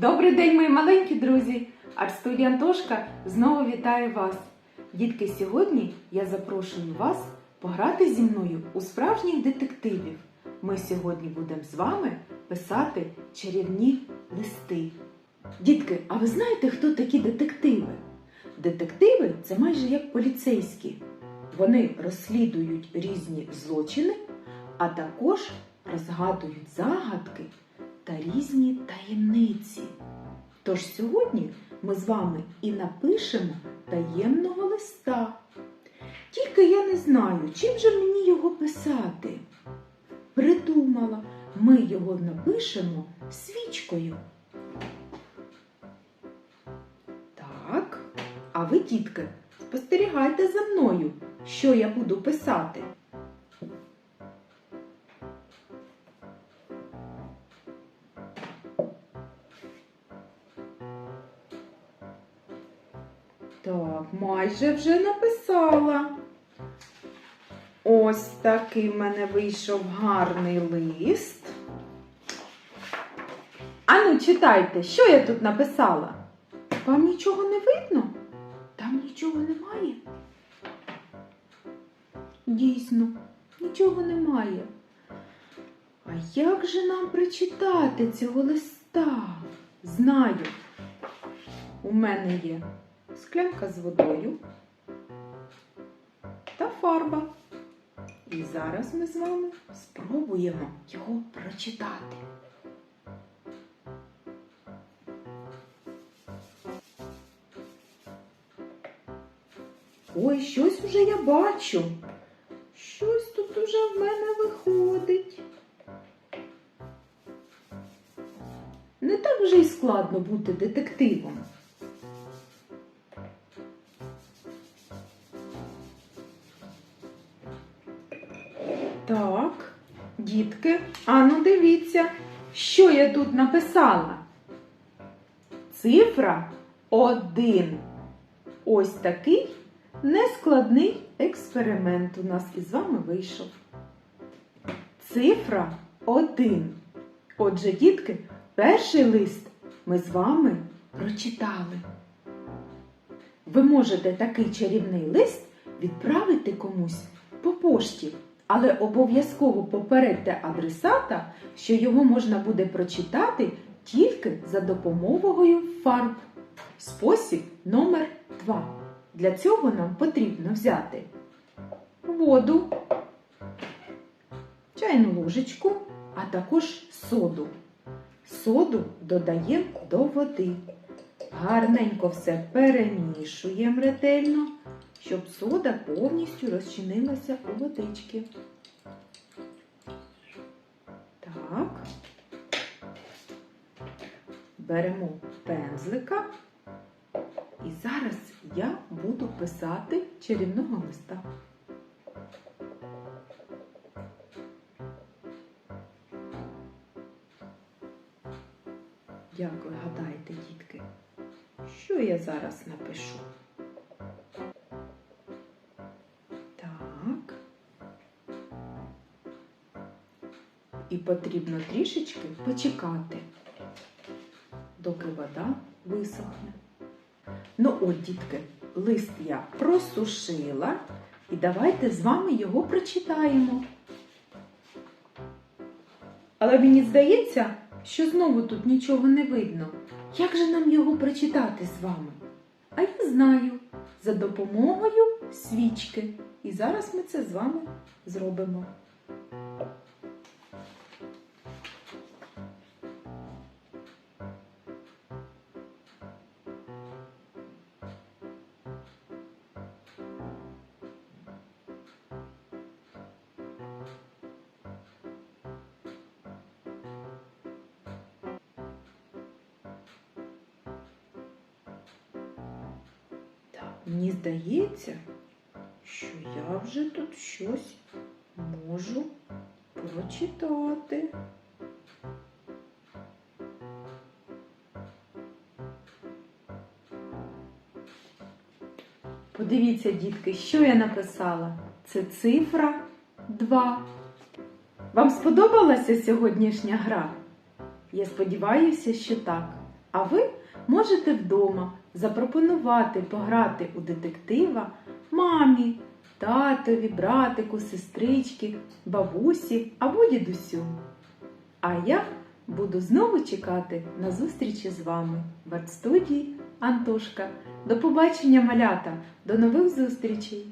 Добрий день, мої маленькі друзі! Арт-студія Антошка знову вітає вас. Дітки, сьогодні я запрошую вас пограти зі мною у справжніх детективів. Ми сьогодні будемо з вами писати чарівні листи. Дітки, а ви знаєте, хто такі детективи? Детективи це майже як поліцейські. Вони розслідують різні злочини, а також розгадують загадки та різні таємниці. Тож сьогодні ми з вами і напишемо таємного листа. Тільки я не знаю, чим же мені його писати. Придумала, ми його напишемо свічкою. Так, а ви, дітки, спостерігайте за мною, що я буду писати. Так, майже вже написала. Ось такий в мене вийшов гарний лист. Ану, читайте, що я тут написала? Вам нічого не видно? Там нічого немає. Дійсно, нічого немає. А як же нам прочитати цього листа? Знаю. У мене є склянка з водою та фарба. І зараз ми з вами спробуємо його прочитати. Ой, щось уже я бачу. Щось тут уже в мене виходить. Не так вже й складно бути детективом. Так, дітки, ану дивіться, що я тут написала. Цифра один. Ось такий нескладний експеримент у нас із вами вийшов. Цифра один. Отже, дітки, перший лист ми з вами прочитали. Ви можете такий чарівний лист відправити комусь по пошті, але обов'язково попередьте адресата, що його можна буде прочитати тільки за допомогою фарб. Спосіб номер 2. Для цього нам потрібно взяти воду, чайну ложечку, а також соду. Соду додаємо до води. Гарненько все перемішуємо ретельно, щоб сода повністю розчинилася у водички. Так. Беремо пензлика. І зараз я буду писати чарівного листа. Як ви гадаєте, дітки, що я зараз напишу? І потрібно трішечки почекати, доки вода висохне. Ну от, дітки, лист я просушила, і давайте з вами його прочитаємо. Але мені здається, що знову тут нічого не видно. Як же нам його прочитати з вами? А я знаю, за допомогою свічки. І зараз ми це з вами зробимо. Мені здається, що я вже тут щось можу прочитати. Подивіться, дітки, що я написала. Це цифра 2. Вам сподобалася сьогоднішня гра? Я сподіваюся, що так. А ви можете вдома запропонувати пограти у детектива мамі, татові, братику, сестрички, бабусі або дідусю. А я буду знову чекати на зустрічі з вами в артстудії Антошка. До побачення, малята! До нових зустрічей!